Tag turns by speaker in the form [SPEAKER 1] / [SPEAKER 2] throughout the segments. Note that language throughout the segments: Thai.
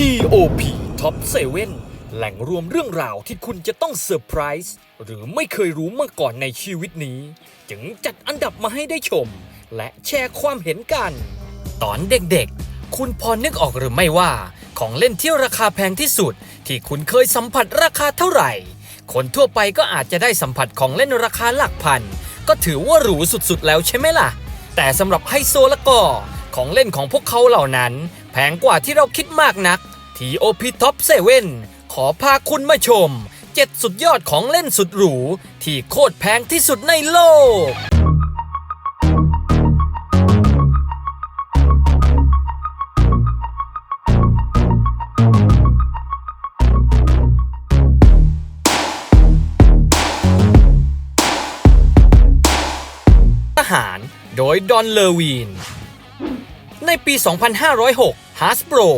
[SPEAKER 1] TOP Top 7 แหล่งรวมเรื่องราวที่คุณจะต้องเซอร์ไพรส์หรือไม่เคยรู้มาก่อนในชีวิตนี้ จึงจัดอันดับมาให้ได้ชม และแชร์ความเห็นกัน ตอนเด็กๆ คุณพอนึกออกหรือไม่ว่า ของเล่นที่ราคาแพงที่สุด ที่คุณเคยสัมผัสราคาเท่าไหร่ คนทั่วไปก็อาจจะได้สัมผัสของเล่นราคาหลักพัน ก็ถือว่าหรูสุดๆแล้วใช่ไหมล่ะ แต่สำหรับไฮโซละก็ของเล่นของพวกเขาเหล่านั้น แพงกว่าที่เราคิดมากนัก TOP Top 7 ขอพาคุณมาชม 7 สุดยอดของเล่นสุดหรู ที่โคตรแพงที่สุดในโลก ทหาร โดยดอนเลอวีน ในปี 2506 Hasbro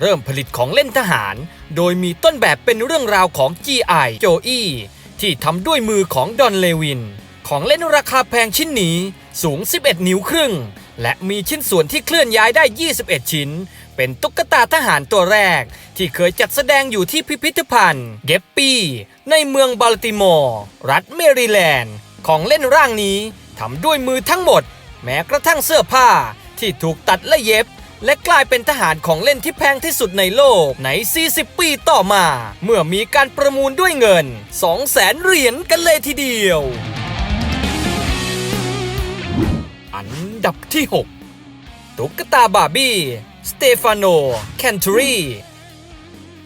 [SPEAKER 1] เริ่มผลิตของเล่นทหาร โดยมีต้นแบบเป็นเรื่องราวของ G.I. Joe ที่ทำด้วยมือของดอนเลวิน ของเล่นราคาแพงชิ้นนี้สูง 11 นิ้วครึ่ง และมีชิ้นส่วนที่เคลื่อนย้ายได้ 21 ชิ้น เป็นตุ๊กตาทหารตัวแรก ที่เคยจัดแสดงอยู่ที่พิพิธภัณฑ์เกปปี้ ในเมืองบัลติมอร์ รัฐเมริแลนด์ ของเล่นร่างนี้ทำด้วยมือทั้งหมด แม้กระทั่งเสื้อผ้า ที่ถูกตัดและเย็บ และกลายเป็นทหารของเล่นที่แพงที่สุดในโลกใน 40 ปีต่อมา เมื่อมีการประมูลด้วยเงิน 200,000 เหรียญกันเลยทีเดียว อันดับที่ 6 ตุ๊กตาบาร์บี้ สเตฟานโน แคนทูรี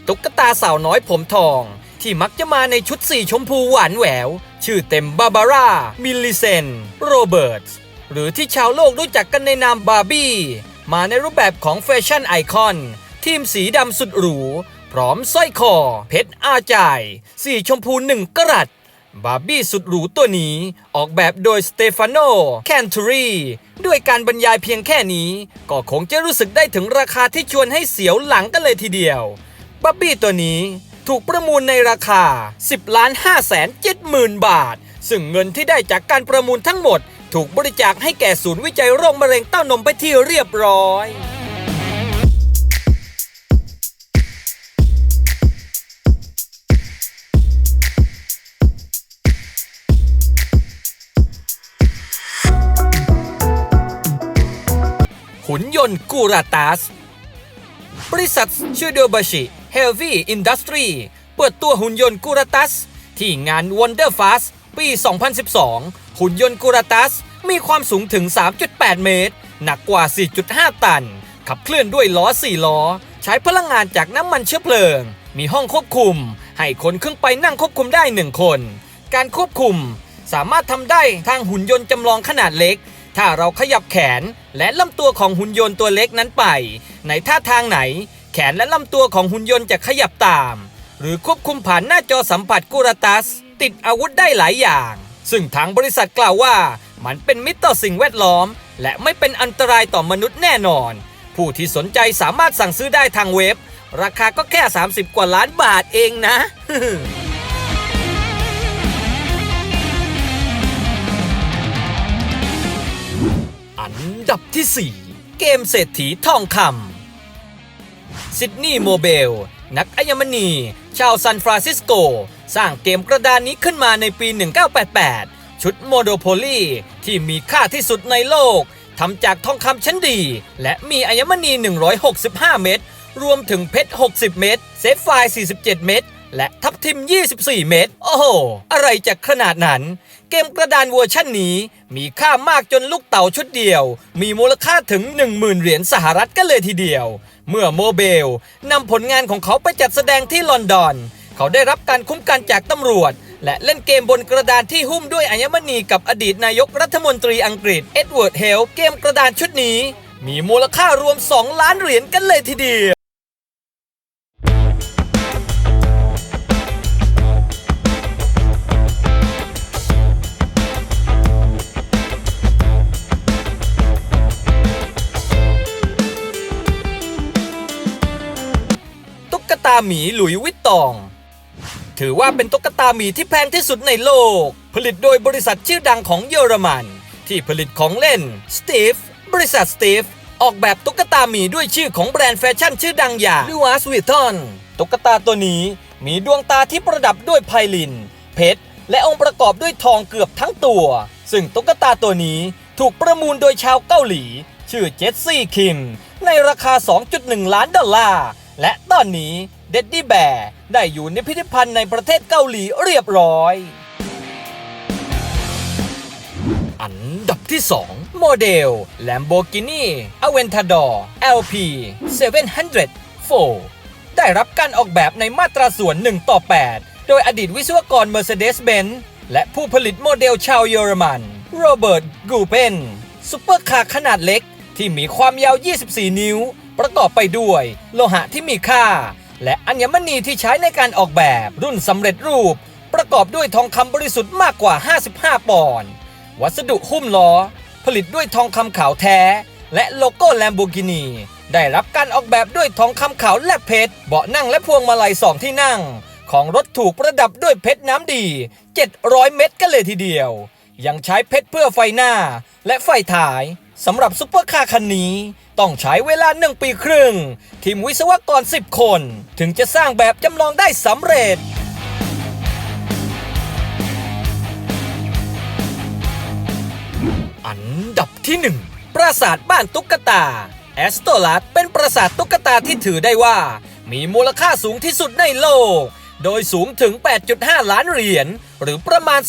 [SPEAKER 1] ตุ๊กตาสาวน้อยผมทอง ที่มักจะมาในชุดสีชมพูหวานแหวว ชื่อเต็มบาบาร่า มิลลิเซน โรเบิร์ต หรือที่ชาวโลกรู้จักกันในนามบาร์บี้ มาในรูปแบบของแฟชั่นไอคอน ทีมสีดำสุดหรู พร้อมสร้อยคอ เพชรอาจาย สีชมพูหนึ่งกรัตบาร์บี้สุดหรูตัวนี้ ออกแบบโดยสเตฟานโนแคนทูรีด้วยการบรรยายเพียงแค่นี้ ก็คงจะรู้สึกได้ถึงราคาที่ชวนให้เสียวหลังกันเลยทีเดียวบับบี้ตัวนี้ถูกประมูลในราคา 10 ล้าน5แสน7หมื่นบาท ซึ่งเงินที่ได้จากการประมูลทั้งหมด ถูกบริจาคให้แก่ศูนย์วิจัยโรคมะเร็งเต้านมไปที่เรียบร้อยหุ่นยนต์กูราตัส บริษัทชูโดบาชิเฮลวี่อินดัสทรีเปิดตัวหุ่นยนต์กูราตัส ที่งาน Wonder Fast ปี 2012 หุ่นยนต์กูราตัส มีความสูงถึง 3.8 เมตร หนักกว่า 4.5 ตัน ขับเคลื่อนด้วยล้อ 4 ล้อ ใช้พลังงานจากน้ำมันเชื้อเพลิง มีห้องควบคุม ให้คนขึ้นไปนั่งควบคุมได้ 1 คน การควบคุมสามารถทำได้ทางหุ่นยนต์จำลองขนาดเล็ก ถ้าเราขยับแขนและลำตัวของหุ่นยนต์ตัวเล็กนั้นไป ในท่าทางไหน แขนและลำตัวของหุ่นยนต์จะขยับตาม หรือควบคุมผ่านหน้าจอสัมผัสกูราตัส ติดอาวุธได้หลายอย่าง ซึ่งทางบริษัทกล่าวว่า มันเป็นมิตรต่อสิ่งแวดล้อม และไม่เป็นอันตรายต่อมนุษย์แน่นอน ผู้ที่สนใจสามารถสั่งซื้อได้ทางเว็บ ราคาก็แค่ 30 กว่าล้านบาทเองนะอันดับที่ 4 เกมเศรษฐีทองคำ ซิดนีย์โมเบล นักอัญมณี ชาวซานฟรานซิสโก สร้างเกมกระดานนี้ขึ้นมาในปี 1988 ชุดโมโ o โพลีที่มีค่าที่สุดในโลกทำจากทองคำชั้นดี และมีอัญมณี 165 เม็ดรวมถึงเพชร 60 เม็ดเซฟไฟล์47 เม็ดและทับทิม 24 เม็ดโอ้โห อะไรจะขนาดนั้น เกมกระดานเวอร์ชั่นนี้ มีค่ามากจนลูกเต่าชุดเดียว มีมูลค่าถึง 10,000 เหรียญสหรัฐกันเลยทีเดียว เมื่อโมเบลนำผลงานของเขาไปจัดแสดงที่ลอนดอน เขาได้รับการคุ้มกันจากตำรวจ และเล่นเกมบนกระดานที่หุ้มด้วยอัญมณีกับอดีตนายกรัฐมนตรีอังกฤษเอ็ดเวิร์ดเฮลเกมกระดานชุดนี้ มีมูลค่ารวม 2 ล้านเหรียญกันเลยทีเดียว ตุ๊กตาหมีหลุยวิตตอง ถือว่าเป็นตุ๊กตาหมีที่แพงที่สุดในโลก ผลิตโดยบริษัทชื่อดังของเยอรมัน ที่ผลิตของเล่น Steve บริษัท Steve ออกแบบตุ๊กตาหมีด้วยชื่อของแบรนด์แฟชั่นชื่อดังอย่าง Louis Vuitton ตุ๊กตาตัวนี้มีดวงตาที่ประดับด้วยไพลิน เพชร และองค์ประกอบด้วยทองเกือบทั้งตัว ซึ่งตุ๊กตาตัวนี้ถูกประมูลโดยชาวเกาหลี ชื่อเจสซี่คิม ในราคา 2.1 ล้านดอลลาร์ และตอนนี้เด็ดดี้แบร์ได้อยู่ในพิพิธภัณฑ์ในประเทศเกาหลีเรียบร้อย อันดับที่ 2 โมเดล Lamborghini Aventador LP 700 4ได้รับการออกแบบในมาตราส่วน 1 ต่อ 8 โดยอดีตวิศวกร Mercedes-Benz และผู้ผลิตโมเดลชาวเยอรมันโรเบิร์ตกูเปนซุปเปอร์คาร์ขนาดเล็กที่มีความยาว 24 นิ้ว ประกอบไปด้วย โลหะที่มีค่า และอัญมณีที่ใช้ในการออกแบบรุ่นสำเร็จรูป ประกอบด้วยทองคำบริสุทธิ์มากกว่า 55 ปอนด์วัสดุหุ้มล้อ ผลิตด้วยทองคำขาวแท้ และโลโก้ Lamborghini ได้รับการออกแบบด้วยทองคำขาวและเพชร เบาะนั่งและพวงมาลัยสองที่นั่ง ของรถถูกประดับด้วยเพชรน้ำดี 700 เม็ดกันเลยทีเดียว ยังใช้เพชรเพื่อไฟหน้า และไฟท้าย สำหรับซุปเปอร์คาร์คันนี้ต้องใช้เวลาหนึ่งปีครึ่ง ทีมวิศวกร 10 คน ถึงจะสร้างแบบจำลองได้สำเร็จ อันดับที่ 1 ปราสาทบ้านตุ๊กตา แอสโตลัสเป็นปราสาทตุ๊กตาที่ถือได้ว่า มีมูลค่าสูงที่สุดในโลก โดยสูงถึง 8.5 ล้านเหรียญ หรือประมาณ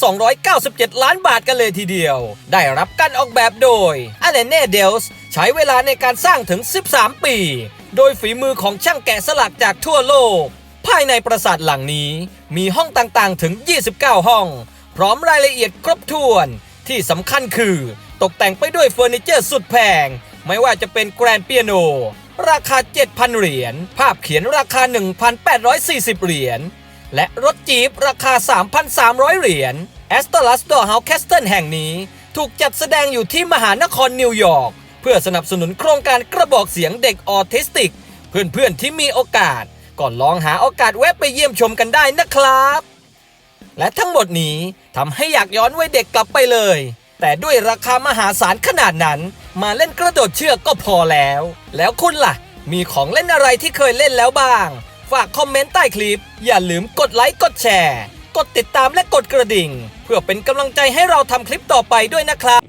[SPEAKER 1] 297 ล้านบาทกันเลยทีเดียว ได้รับการออกแบบโดยอเลเน่เดลส์ใช้เวลาในการสร้างถึง 13 ปี โดยฝีมือของช่างแกะสลักจากทั่วโลก ภายในปราสาทหลังนี้ มีห้องต่างๆ ถึง 29 ห้อง พร้อมรายละเอียดครบถ้วน ที่สำคัญคือ ตกแต่งไปด้วยเฟอร์นิเจอร์สุดแพง ไม่ว่าจะเป็นแกรนเปียโน ราคา 7,000 เหรียญ ภาพเขียนราคา 1,840 เหรียญ และรถจีบราคา 3,300 เหรียญแอสต l ลัสดอร์เฮาส์แคสเทิลแห่งนี้ ถูกจัดแสดงอยู่ที่มหานครนิวยอร์ก เพื่อสนับสนุนโครงการกระบอกเสียงเด็กออทิสติก เพื่อนๆที่มีโอกาส ก่อนลองหาโอกาสแวะไปเยี่ยมชมกันได้นะครับ และทั้งหมดนี้ทำให้อยากย้อนวัยเด็กกลับไปเลย แต่ด้วยราคามหาศาลขนาดนั้น มาเล่นกระโดดเชือกก็พอแล้ว แล้วคุณล่ะ มีของเล่นอะไรที่เคยเล่นแล้วบ้าง ฝากคอมเมนต์ใต้คลิป อย่าลืมกดไลค์กดแชร์ กดติดตามและกดกระดิ่ง เพื่อเป็นกำลังใจให้เราทำคลิปต่อไปด้วยนะครับ